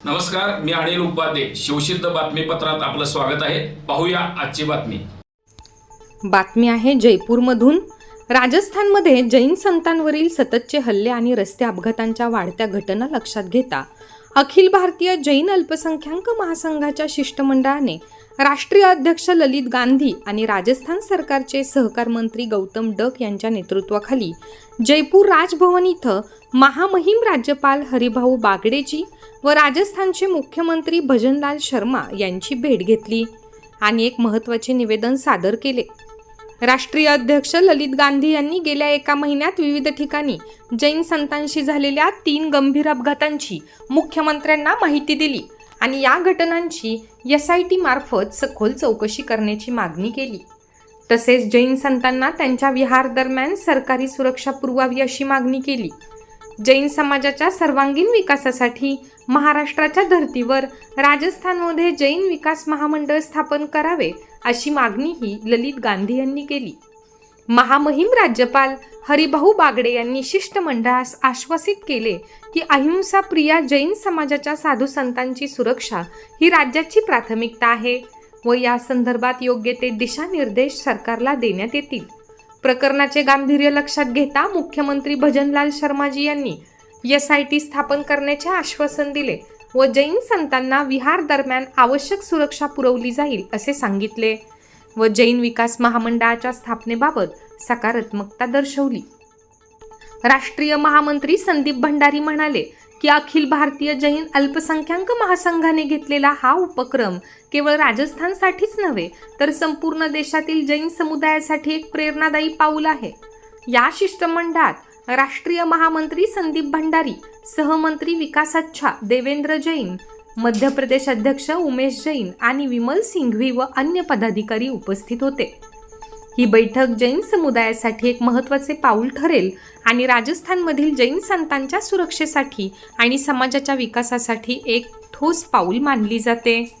नमस्कार मी अनिल उपाध्ये. शिवसिद्ध बातमीपत्रात आपलं स्वागत आहे. पाहूया आजची बातमी. बातमी आहे जयपूरमधून. राजस्थानमध्ये जैन संतांवरील सततचे हल्ले आणि रस्ते अपघातांच्या वाढत्या घटना लक्षात घेता अखिल भारतीय जैन अल्पसंख्याक महासंघाच्या शिष्टमंडळाने राष्ट्रीय अध्यक्ष ललित गांधी आणि राजस्थान सरकारचे सहकार मंत्री गौतम डक यांच्या नेतृत्वाखाली जयपूर राजभवन इथं महामहिम राज्यपाल हरिभाऊ बागडेजी व राजस्थानचे मुख्यमंत्री भजनलाल शर्मा यांची भेट घेतली आणि एक महत्त्वाचे निवेदन सादर केले. राष्ट्रीय अध्यक्ष ललित गांधी यांनी गेल्या एका महिन्यात विविध ठिकाणी जैन संतांशी झालेल्या तीन गंभीर अपघातांची मुख्यमंत्र्यांना माहिती दिली. आणि या घटनांची एस आय टी मार्फत सखोल चौकशी करण्याची मागणी केली. तसेच जैन संतांना त्यांच्या विहार दरम्यान सरकारी सुरक्षा पुरवावी अशी मागणी केली. जैन समाजाच्या सर्वांगीण विकासासाठी महाराष्ट्राच्या धर्तीवर राजस्थानमध्ये जैन विकास महामंडळ स्थापन करावे अशी मागणीही ललित गांधी यांनी केली. महामहिम राज्यपाल हरिभाऊ बागडे यांनी शिष्टमंडळास आश्वासित केले की अहिंसा प्रिया जैन समाजाच्या साधू संतांची सुरक्षा ही राज्याची प्राथमिकता आहे व या संदर्भात योग्य ते दिशानिर्देश सरकारला देण्यात येतील. प्रकरणाचे गांभीर्य लक्षात घेता मुख्यमंत्री भजनलाल शर्माजी यांनी एस आय टी स्थापन करण्याचे आश्वासन दिले व जैन संतांना विहार दरम्यान आवश्यक सुरक्षा पुरवली जाईल असे सांगितले. व जैन विकास महामंडळाच्या स्थापनेबाबत सकारात्मकता दर्शवली. राष्ट्रीय महामंत्री संदीप भंडारी म्हणाले की अखिल भारतीय जैन अल्पसंख्याक महासंघाने घेतलेला हा उपक्रम केवळ राजस्थानसाठीच नव्हे तर संपूर्ण देशातील जैन समुदायासाठी एक प्रेरणादायी पाऊल आहे. या शिष्टमंडळात राष्ट्रीय महामंत्री संदीप भंडारी सहमंत्री विकासाच्छा देवेंद्र जैन मध्य प्रदेश अध्यक्ष उमेश जैन आणि विमल सिंघवी व अन्य पदाधिकारी उपस्थित होते. ही बैठक जैन समुदायासाठी एक महत्त्वाचे पाऊल ठरेल आणि राजस्थानमधील जैन संतांच्या सुरक्षेसाठी आणि समाजाच्या विकासासाठी एक ठोस पाऊल मानली जाते.